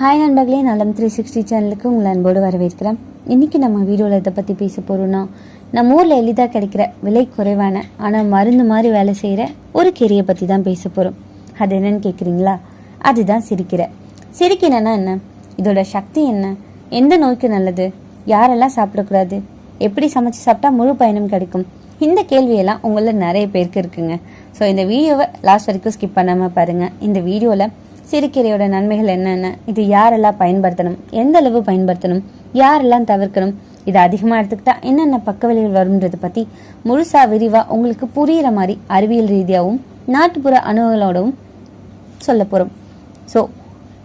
Hi நண்பர்களே நலம் three sixty சேனலுக்கு உங்களை அன்போடு வரவேற்கிறேன். இன்றைக்கி நம்ம வீடியோவில் இதை பற்றி பேச போகிறோன்னா நம்ம ஊரில் எளிதாக கிடைக்கிற விலை குறைவான ஆனால் மருந்து மாதிரி வேலை செய்கிற ஒரு கீரையை பற்றி தான் பேச போகிறோம் அது என்னன்னு கேட்குறீங்களா அதுதான் சிரிக்கிற. சிரிக்கிறனா என்ன? இதோட சக்தி என்ன? எந்த நோய்க்கு நல்லது? யாரெல்லாம் சாப்பிடக்கூடாது? எப்படி சமைச்சு சாப்பிட்டா முழு பயணம் கிடைக்கும்? இந்த கேள்வியெல்லாம் உங்களில் நிறைய பேருக்கு இருக்குங்க. ஸோ இந்த வீடியோவை லாஸ்ட் வரைக்கும் ஸ்கிப் பண்ணாமல் பாருங்கள் இந்த வீடியோவில் சிறுகீரையோட நன்மைகள் என்னென்ன? இது யாரெல்லாம் பயன்படுத்தணும்? எந்த அளவு பயன்படுத்தணும்? யாரெல்லாம் தவிர்க்கணும்? இதை அதிகமாக எடுத்துக்கிட்டா என்னென்ன பக்க விளைவுகள் வரும்ன்றதை பற்றி முழுசாக விரிவாக உங்களுக்கு புரிகிற மாதிரி அறிவியல் ரீதியாகவும் நாட்டுப்புற அணுகளோடவும் சொல்ல போகிறோம் ஸோ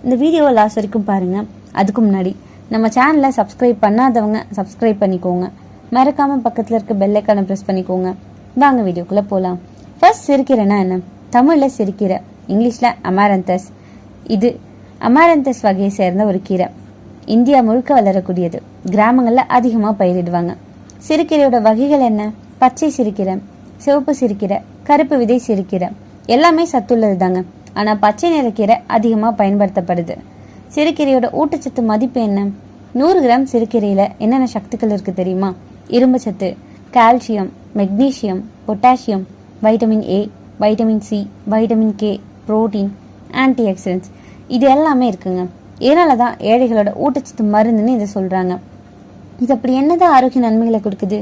இந்த வீடியோவை லாஸ்ட் வரைக்கும் பாருங்கள் அதுக்கு முன்னாடி நம்ம சேனலை சப்ஸ்கிரைப் பண்ணாதவங்க சப்ஸ்கிரைப் பண்ணிக்கோங்க. மறக்காமல் பக்கத்தில் இருக்க பெல் ப்ரெஸ் பண்ணிக்கோங்க. வாங்க வீடியோக்குள்ளே போகலாம் ஃபர்ஸ்ட் சிரிக்கிறேன்னா என்ன? தமிழில் சிரிக்கிற இங்கிலீஷில் அமாரந்தஸ் இது அமாரந்தஸ் வகையை சேர்ந்த ஒரு கீரை. இந்தியா முழுக்க வளரக்கூடியது. கிராமங்களில் அதிகமாக பயிரிடுவாங்க. சிறுகீரையோட வகைகள் என்ன? பச்சை சிறுகீரை சிவப்பு சிறுகீரை கருப்பு விதை சிறுகீரை. எல்லாமே சத்துள்ளது தாங்க ஆனால் பச்சை நிறக்கீரை அதிகமாக பயன்படுத்தப்படுது. சிறுகீரையோட ஊட்டச்சத்து மதிப்பு என்ன? நூறு கிராம் சிறுகீரையில் என்னென்ன சக்திகள் இருக்குது தெரியுமா? இரும்புச்சத்து calcium magnesium potassium vitamin A vitamin C vitamin K protein antioxidants இது எல்லாமே இருக்குங்க. இதனால தான் ஏழைகளோட ஊட்டச்சத்து மருந்துன்னு இதை சொல்கிறாங்க இது அப்படி என்னதான் ஆரோக்கிய நன்மைகளை கொடுக்குது?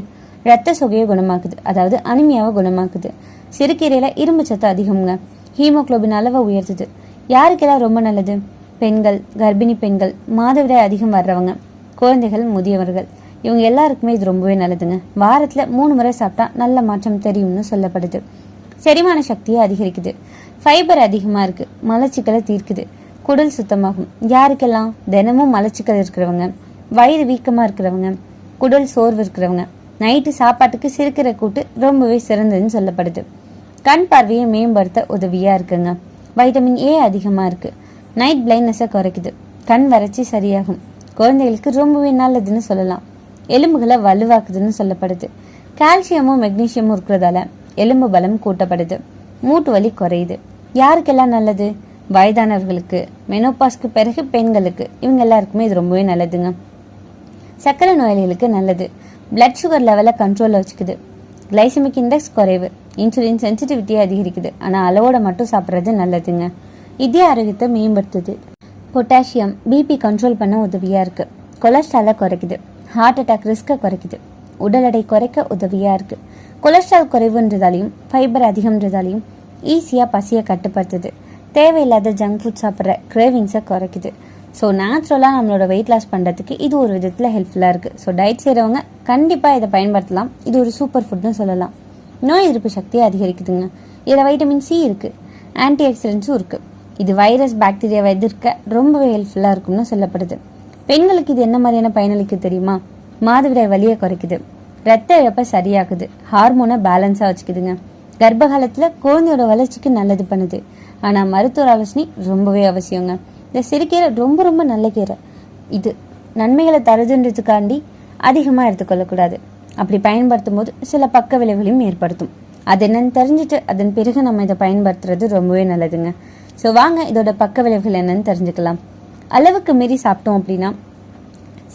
ரத்த சொகையை குணமாக்குது. அதாவது அனிமியாவை குணமாக்குது. சிறுகீரையில் இரும்பு சத்து அதிகம்ங்க. ஹீமோகுளோபின் அளவை உயர்த்துது. யாருக்கெல்லாம் ரொம்ப நல்லது? பெண்கள் கர்ப்பிணி பெண்கள் மாதவிடாய் அதிகம் வர்றவங்க குழந்தைகள் முதியவர்கள். இவங்க எல்லாருக்குமே இது ரொம்பவே நல்லதுங்க. வாரத்தில் மூணு முறை சாப்பிட்டா நல்ல மாற்றம் தெரியும்னு சொல்லப்படுது. செரிமான சக்தியை அதிகரிக்குது. ஃபைபர் அதிகமாக இருக்குது மலச்சிக்கலை தீர்க்குது. குடல் சுத்தமாகும். யாருக்கெல்லாம் தினமும் மலச்சிக்கல் இருக்கிறவங்க வயிறு வீக்கமாக இருக்கிறவங்க குடல் சோர்வு இருக்கிறவங்க நைட்டு சாப்பாட்டுக்கு சிறுக்கிற கூட்டு ரொம்பவே சிறந்ததுன்னு சொல்லப்படுது. கண் பார்வையை மேம்படுத்த உதவியாக இருக்குங்க. வைட்டமின் ஏ அதிகமாக இருக்குது நைட் பிளைண்ட்னஸை குறைக்குது. கண் வறட்சி சரியாகும். குழந்தைகளுக்கு ரொம்பவே நல்லதுன்னு சொல்லலாம். எலும்புகளை வலுவாக்குதுன்னு சொல்லப்படுது. கால்சியமும் மெக்னீசியமும் இருக்கிறதால எலும்பு பலம் கூட்டப்படுது. மூட்டு வலி குறையுது. யாருக்கெல்லாம் நல்லது? வயதானவர்களுக்கு மெனோபாஸ்க்கு பிறகு பெண்களுக்கு இவங்க எல்லாருக்குமே இது ரொம்பவே நல்லதுங்க. சர்க்கரை நோயாளிகளுக்கு நல்லது. பிளட் சுகர் லெவலை கண்ட்ரோலில் வச்சுக்குது. கிளைசமிக் இண்டெக்ஸ் குறைவு. இன்சுலின் சென்சிட்டிவிட்டியை அதிகரிக்குது. ஆனால் அளவோட மட்டும் சாப்பிட்றது நல்லதுங்க. இதய ஆரோக்கியத்தை மேம்படுத்துது. பொட்டாசியம் பிபி கண்ட்ரோல் பண்ண உதவியாக இருக்குது கொலஸ்ட்ராலை குறைக்குது. ஹார்ட் அட்டாக் ரிஸ்க்கை குறைக்குது. உடல் எடை குறைக்க உதவியாக இருக்குது கொலஸ்ட்ரால் குறைவுன்றதாலையும் ஃபைபர் அதிகம்ன்றதாலையும் ஈஸியாக பசியை கட்டுப்படுத்துது. தேவையில்லாத ஜங்க் ஃபுட் சாப்பிட்ற கிரேவிங்ஸை குறைக்குது. ஸோ நேச்சுரலாக நம்மளோட வெயிட் லாஸ் பண்ணுறதுக்கு இது ஒரு விதத்தில் ஹெல்ப்ஃபுல்லாக இருக்குது ஸோ டயட் செய்கிறவங்க கண்டிப்பாக இதை பயன்படுத்தலாம். இது ஒரு சூப்பர் ஃபுட்னு சொல்லலாம். நோய் எதிர்ப்பு சக்தியை அதிகரிக்குதுங்க. இதில் வைட்டமின் சி இருக்குது ஆன்டி ஆக்சிடென்ட்ஸும் இருக்குது இது வைரஸ் பாக்டீரியாவை எதிர்க்க ரொம்பவே ஹெல்ப்ஃபுல்லாக இருக்கும்னு சொல்லப்படுது. பெண்களுக்கு இது என்ன மாதிரியான பயனளிக்கு தெரியுமா? மாதவிடாய் வலியை குறைக்குது. ரத்த இழப்பை சரியாக்குது. ஹார்மோனை பேலன்ஸாக வச்சுக்குதுங்க. கர்ப்ப காலத்தில் குழந்தையோட வளர்ச்சிக்கு நல்லது பண்ணுது. ஆனால் மருத்துவ ஆலோசனை ரொம்பவே அவசியங்க. இந்த சிறுகீரை ரொம்ப ரொம்ப நல்ல கீரை. இது நன்மைகளை தருதுன்றதுக்காண்டி அதிகமாக எடுத்துக்கொள்ளக்கூடாது. அப்படி பயன்படுத்தும் போது சில பக்க விளைவுகளையும் ஏற்படுத்தும். அது என்னன்னு தெரிஞ்சுட்டு அதன் பிறகு நம்ம இதை பயன்படுத்துறது ரொம்பவே நல்லதுங்க. ஸோ வாங்க இதோட பக்க விளைவுகள் என்னன்னு தெரிஞ்சுக்கலாம். அளவுக்கு மீறி சாப்பிட்டோம் அப்படின்னா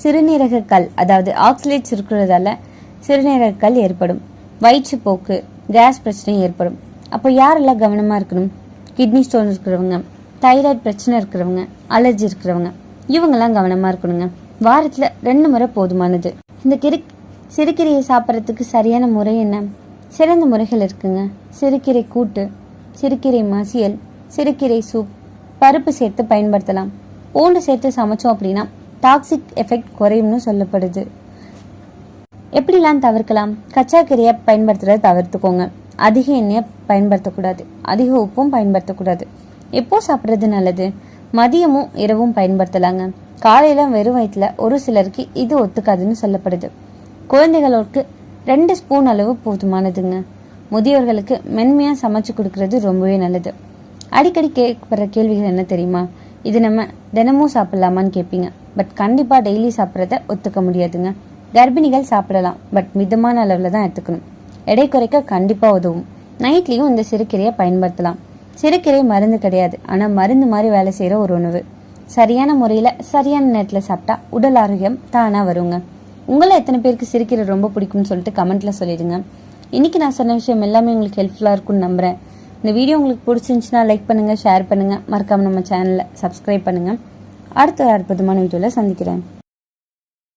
சிறுநீரக கல் அதாவது ஆக்சிலேட்ஸ் இருக்கிறதால சிறுநீரக கல் ஏற்படும். வயிற்றுப்போக்கு கேஸ் பிரச்சனை ஏற்படும். அப்போ யாரெல்லாம் கவனமாக இருக்கணும்? கிட்னி ஸ்டோன் இருக்கிறவங்க தைராய்டு பிரச்சனை இருக்கிறவங்க அலர்ஜி இருக்கிறவங்க இவங்கெல்லாம் கவனமாக இருக்கணுங்க. வாரத்தில் ரெண்டு முறை போதுமானது. இந்த கிரு சிறுகீரையை சாப்பிட்றதுக்கு சரியான முறை என்ன? சிறந்த முறைகள் இருக்குங்க. சிறுகீரை கூட்டு சிறுகீரை மசியல் சிறுகீரை சூப் பருப்பு சேர்த்து பயன்படுத்தலாம். பூண்டு சேர்த்து சமைச்சோம் அப்படின்னா டாக்ஸிக் எஃபெக்ட் குறையும்னு சொல்லப்படுது. எப்படிலாம் தவிர்க்கலாம்? கச்சா கீரையை பயன்படுத்துறதை தவிர்த்துக்கோங்க. அதிக எண்ணெயை பயன்படுத்தக்கூடாது. அதிக உப்பும் பயன்படுத்தக்கூடாது. எப்போ சாப்பிட்றது நல்லது? மதியமும் இரவும் பயன்படுத்தலாங்க. காலையில் வெறும் வயிற்றுல ஒரு சிலருக்கு இது ஒத்துக்காதுன்னு சொல்லப்படுது. குழந்தைகளுக்கு ரெண்டு ஸ்பூன் அளவு போதுமானதுங்க. முதியோர்களுக்கு மென்மையாக சமைச்சு கொடுக்கறது ரொம்பவே நல்லது. அடிக்கடி கேட்கப்படுற கேள்விகள் என்ன தெரியுமா? இது நம்ம தினமும் சாப்பிட்லாமான்னு கேட்பீங்க. பட் கண்டிப்பாக டெய்லி சாப்பிட்றத ஒத்துக்க முடியாதுங்க. கர்ப்பிணிகள் சாப்பிடலாம். பட் மிதமான அளவில் தான் எடுத்துக்கணும். எடை குறைக்க கண்டிப்பாக உதவும். நைட்லேயும் இந்த சிறுக்கீரையை பயன்படுத்தலாம். சிறுக்கீரை மருந்து கிடையாது. ஆனால் மருந்து மாதிரி வேலை செய்கிற ஒரு உணவு. சரியான முறையில் சரியான நேரத்தில் சாப்பிட்டா உடல் ஆரோக்கியம் தானாக வருங்க. உங்களை எத்தனை பேருக்கு சிறுக்கீரை ரொம்ப பிடிக்கும்னு சொல்லிட்டு கமெண்ட்டில் சொல்லிடுங்க. இன்றைக்கி நான் சொன்ன விஷயம் எல்லாமே உங்களுக்கு ஹெல்ப்ஃபுல்லாக இருக்கும்னு நம்புகிறேன் இந்த வீடியோ உங்களுக்கு பிடிச்சிருந்துச்சுன்னா லைக் பண்ணுங்கள் ஷேர் பண்ணுங்கள் மறக்காமல் நம்ம சேனலை சப்ஸ்கிரைப் பண்ணுங்கள் அடுத்த ஒரு அற்புதமான வீடியோவில் சந்திக்கிறேன்.